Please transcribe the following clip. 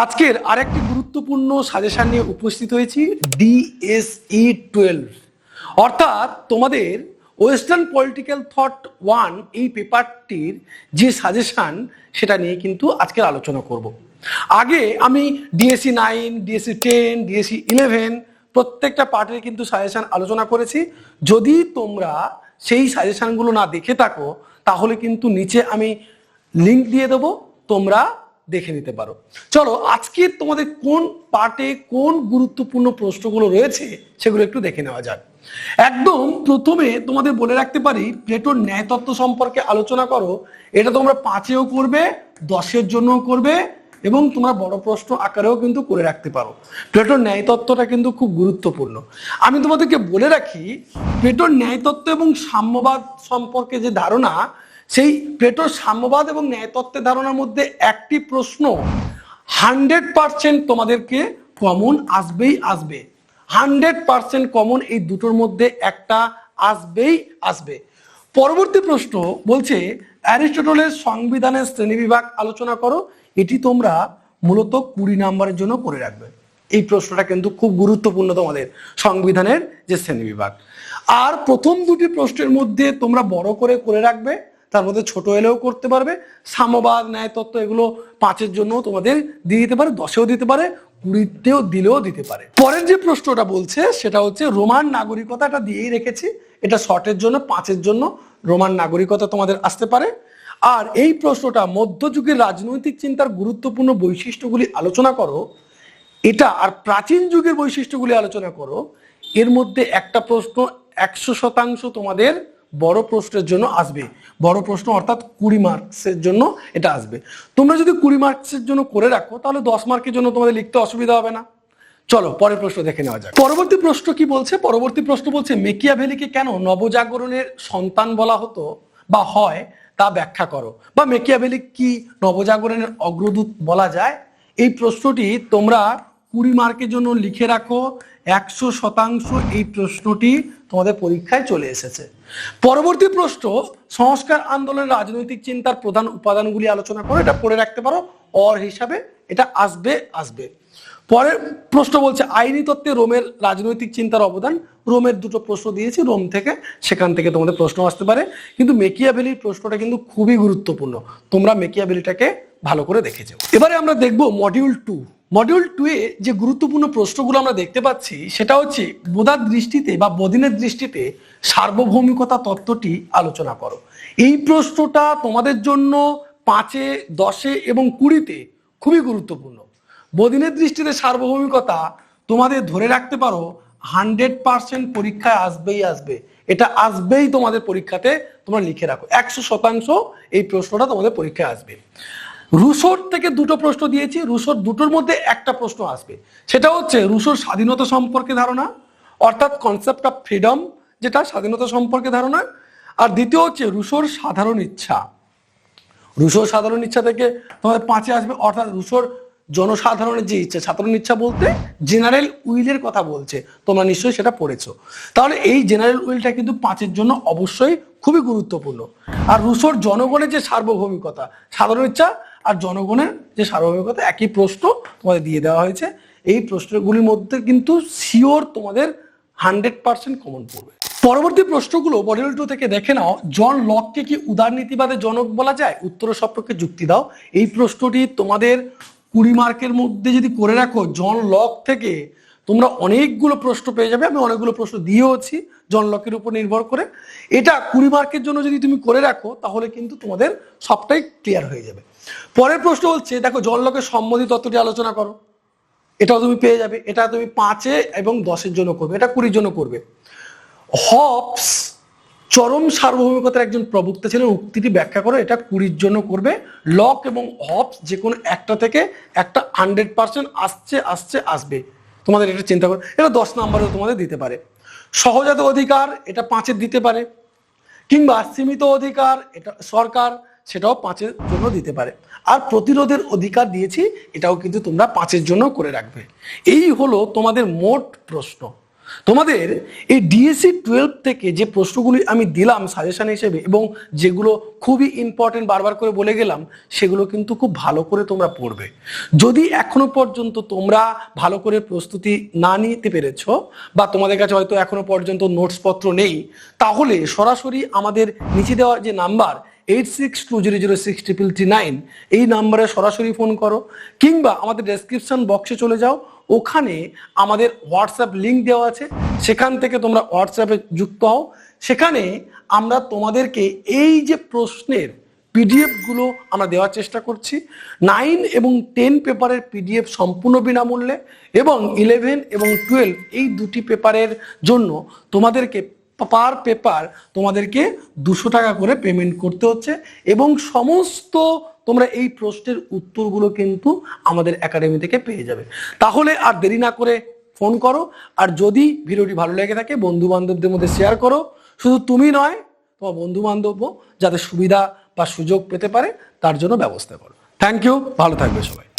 আজকের আরেকটি গুরুত্বপূর্ণ সাজেশন নিয়ে উপস্থিত হয়েছি ডিএসই টুয়েলভ অর্থাৎ তোমাদের ওয়েস্টার্ন পলিটিক্যাল থট ওয়ান এই পেপারটির যে সাজেশন, সেটা নিয়ে কিন্তু আজকের আলোচনা করব। আগে আমি DSC nine DSC ten DSC eleven প্রত্যেকটা পার্টের কিন্তু সাজেশন আলোচনা করেছি। যদি তোমরা সেই সাজেশানগুলো না দেখে থাকো, তাহলে কিন্তু নিচে আমি লিংক দিয়ে দেবো। তোমরা দেখে নিতে পারো। চলো, আজকে তোমাদের কোন পার্টে কোন গুরুত্বপূর্ণ প্রশ্নগুলো রয়েছে সেগুলো একটু দেখে নেওয়া যাক। একদম প্রথমে তোমাদের বলে রাখতে পারি, প্লেটোর ন্যায়তত্ত্ব সম্পর্কে আলোচনা করো। এটা তোমরা পাঁচেও করবে, দশের জন্যও করবে এবং তোমরা বড় প্রশ্ন আকারেও কিন্তু করে রাখতে পারো। প্লেটোর ন্যায়তত্ত্বটা কিন্তু খুব গুরুত্বপূর্ণ। আমি তোমাদেরকে বলে রাখি, প্লেটোর ন্যায়তত্ত্ব এবং সাম্যবাদ সম্পর্কে যে ধারণা সেই প্লেটোর সাম্যবাদ এবং ন্যায়তত্ত্বের ধারণার মধ্যে একটি প্রশ্ন, হান্ড্রেড পার্সেন্ট তোমাদেরকে কমন আসবেই আসবে। হান্ড্রেড পার্সেন্ট কমন এই দুটোর মধ্যে একটা আসবেই আসবে। পরবর্তী প্রশ্ন বলছে, অ্যারিস্টটলের সংবিধানের শ্রেণীবিভাগ আলোচনা করো, এটি তোমরা মূলত কুড়ি নাম্বারের জন্য করে রাখবে। এই প্রশ্নটা কিন্তু খুব গুরুত্বপূর্ণ তোমাদের, সংবিধানের যে শ্রেণীবিভাগ। আর প্রথম দুটি প্রশ্নের মধ্যে তোমরা বড় করে করে রাখবে তার মধ্যে ছোট এলেও করতে পারবে। সাম্যবাদ, ন্যায়তত্ত্ব এগুলো পাঁচের জন্য তোমাদের দিয়ে দিতে পারে, দশেও দিতে পারে, কুড়িতেও দিলেও দিতে পারে। পরের যে প্রশ্নটা বলছে, সেটা হচ্ছে রোমান নাগরিকতা এটা দিয়েই রেখেছি। এটা শর্টের জন্য, পাঁচের জন্য রোমান নাগরিকতা তোমাদের আসতে পারে। আর এই প্রশ্নটা, মধ্যযুগের রাজনৈতিক চিন্তার গুরুত্বপূর্ণ বৈশিষ্ট্যগুলি আলোচনা করো। এটা আর প্রাচীন যুগের বৈশিষ্ট্যগুলি আলোচনা করো। এর মধ্যে একটা প্রশ্ন, একশো শতাংশ তোমাদের বড় প্রশ্নের জন্য আসবে। বড় প্রশ্ন অর্থাৎ কুড়ি মার্কসের জন্য এটা আসবে। তোমরা যদি কুড়ি মার্কসের জন্য করে রাখো, তাহলে দশ মার্কের জন্য তোমাদের লিখতে অসুবিধা হবে না। চলো, পরের প্রশ্ন দেখে নেওয়া যাক। পরবর্তী প্রশ্ন কি বলছে? পরবর্তী প্রশ্ন বলছে মেকিয়া মেকিয়াভেলিকে কেন নবজাগরণের সন্তান বলা হতো বা হয় তা ব্যাখ্যা করো। বা মেকিয়া মেকিয়াভেলি কি নবজাগরণের অগ্রদূত বলা যায়? এই প্রশ্নটি তোমরা কুড়ি মার্কের জন্য লিখে রাখো। একশো শতাংশ এই প্রশ্নটি তোমাদের পরীক্ষায় চলে এসেছে। পরবর্তী প্রশ্ন, সংস্কার আন্দোলনের রাজনৈতিক চিন্তার প্রধান উপাদানগুলি আলোচনা করো, এটা পড়ে রাখতে পারো, অর হিসাবে এটা আসবে আসবে। পরের প্রশ্ন বলছে, আইনি তত্ত্বে রোমের রাজনৈতিক চিন্তার অবদান, রোমের দুটো প্রশ্ন দিয়েছি, রোম থেকে, সেখান থেকে তোমাদের প্রশ্ন আসতে পারে, কিন্তু মেকিয়াভেলির প্রশ্নটা কিন্তু খুবই গুরুত্বপূর্ণ, তোমরা মেকিয়াভেলিটাকে ভালো করে দেখেছ এবারে আমরা দেখব মডিউল টু মডিউল টু এ যে গুরুত্বপূর্ণ প্রশ্নগুলো আমরা দেখতে পাচ্ছি, সেটা হচ্ছে বোধার দৃষ্টিতে বা বদিনের দৃষ্টিতে সার্বভৌমিকতা তত্ত্বটি আলোচনা করো। এই প্রশ্নটা তোমাদের জন্য পাঁচে, দশে এবং কুড়িতে খুবই গুরুত্বপূর্ণ। বদিনের দৃষ্টিতে সার্বভৌমিকতা তোমাদের ধরে রাখতে পারো, হান্ড্রেড পার্সেন্ট পরীক্ষায় আসবেই আসবে। এটা আসবেই তোমাদের পরীক্ষাতে তোমরা লিখে রাখো। একশো শতাংশ এই প্রশ্নটা তোমাদের পরীক্ষায় আসবে। রুশোর থেকে দুটো প্রশ্ন দিয়েছি, রুশোর দুটোর মধ্যে একটা প্রশ্ন আসবে। সেটা হচ্ছে, রুশোর স্বাধীনতা সম্পর্কে ধারণা, অর্থাৎ কনসেপ্ট অফ ফ্রিডম যেটা স্বাধীনতা সম্পর্কে ধারণা, আর দ্বিতীয় হচ্ছে রুশোর সাধারণ ইচ্ছা। রুশোর সাধারণ ইচ্ছা থেকে তোমাদের পাঁচে আসবে, অর্থাৎ রুশোর জনসাধারণের যে ইচ্ছা, সাধারণ ইচ্ছা বলতে জেনারেল উইলের কথা বলছে। তোমরা নিশ্চয়ই সেটা পড়েছো। তাহলে এই জেনারেল উইলটা কিন্তু পাঁচের জন্য অবশ্যই খুবই গুরুত্বপূর্ণ। আর রুশোর জনগণের যে সার্বভৌমিকতা, সাধারণ ইচ্ছা আর জনগণের যে সার্বভৌমিকতা একই প্রশ্ন তোমাদের দিয়ে দেওয়া হয়েছে। এই প্রশ্নগুলির মধ্যে কিন্তু শিওর তোমাদের হান্ড্রেড পার্সেন্ট কমন পড়বে। পরবর্তী প্রশ্নগুলো মডিউল টু থেকে দেখে নাও। জন লককে কি উদারনীতিবাদের জনক বলা যায়? উত্তর সম্পর্কে যুক্তি দাও। এই প্রশ্নটি তোমাদের কুড়ি মার্কের মধ্যে যদি করে রাখো জন লক থেকে তোমরা অনেকগুলো প্রশ্ন পেয়ে যাবে। আমি অনেকগুলো প্রশ্ন দিয়েওছি জন লকের উপর নির্ভর করে। এটা কুড়ি মার্কের জন্য যদি তুমি করে রাখো, তাহলে কিন্তু তোমাদের সবটাই ক্লিয়ার হয়ে যাবে। পরের প্রশ্ন হচ্ছে, দেখো জন লকের সম্মতি তত্ত্বটি আলোচনা করো। এটাও তুমি পেয়ে যাবে, এটা তুমি পাঁচে এবং দশের জন্য করবে, এটা কুড়ির জন্য করবে। হবস চরম সার্বভৌমিকতার একজন প্রবক্তা ছিলেন, উক্তিটি ব্যাখ্যা করো, এটা কুড়ির জন্য করবে। লক এবং হবস যে কোনো একটা থেকে একটা হান্ড্রেড পার্সেন্ট আসছে আসছে, আসবে। তোমাদের এটা চিন্তা করো, এটা দশ নম্বরেও তোমাদের দিতে পারে। সহজাত অধিকার, এটা পাঁচের দিতে পারে। কিংবা সীমিত অধিকার, এটা সরকার সেটাও পাঁচের জন্য দিতে পারে। আর প্রতিরোধের অধিকার দিয়েছি, এটাও কিন্তু তোমরা পাঁচের জন্য করে রাখবে। এই হলো তোমাদের মোট প্রশ্ন। তোমাদের এই ডিএসসি টুয়েলভ থেকে যে প্রশ্নগুলি আমি দিলাম সাজেশন হিসেবে এবং যেগুলো খুবই ইম্পর্টেন্ট বারবার করে বলে গেলাম, সেগুলো কিন্তু খুব ভালো করে তোমরা পড়বে। যদি এখনও পর্যন্ত তোমরা ভালো করে প্রস্তুতি না নিতে পেরেছ বা তোমাদের কাছে হয়তো এখনও পর্যন্ত নোটসপত্র নেই, তাহলে সরাসরি আমাদের নিচে দেওয়া যে number eight six two zero zero six triple three nine এই নাম্বারে সরাসরি ফোন করো, কিংবা আমাদের ডেসক্রিপশন বক্সে চলে যাও, ওখানে আমাদের হোয়াটসঅ্যাপ লিঙ্ক দেওয়া আছে, সেখান থেকে তোমরা হোয়াটসঅ্যাপে যুক্ত হও। সেখানে আমরা তোমাদেরকে এই যে প্রশ্নের পিডিএফগুলো আমরা দেওয়ার চেষ্টা করছি নাইন এবং টেন পেপারের পিডিএফ সম্পূর্ণ বিনামূল্যে এবং ইলেভেন এবং টুয়েলভ এই দুটি পেপারের জন্য তোমাদেরকে পার পেপার তোমাদেরকে দুশো টাকা করে পেমেন্ট করতে হচ্ছে এবং সমস্ত তোমরা এই প্রশ্নের উত্তরগুলো কিন্তু আমাদের একাডেমি থেকে পেয়ে যাবে। তাহলে আর দেরি না করে ফোন করো আর যদি ভিডিওটি ভালো লেগে থাকে বন্ধু বান্ধবদের মধ্যে শেয়ার করো। শুধু তুমি নয়, তোমার বন্ধু বান্ধব যাতে সুবিধা বা সুযোগ পেতে পারে, তার জন্য ব্যবস্থা করো। থ্যাংক ইউ ভালো থাকবে সবাই।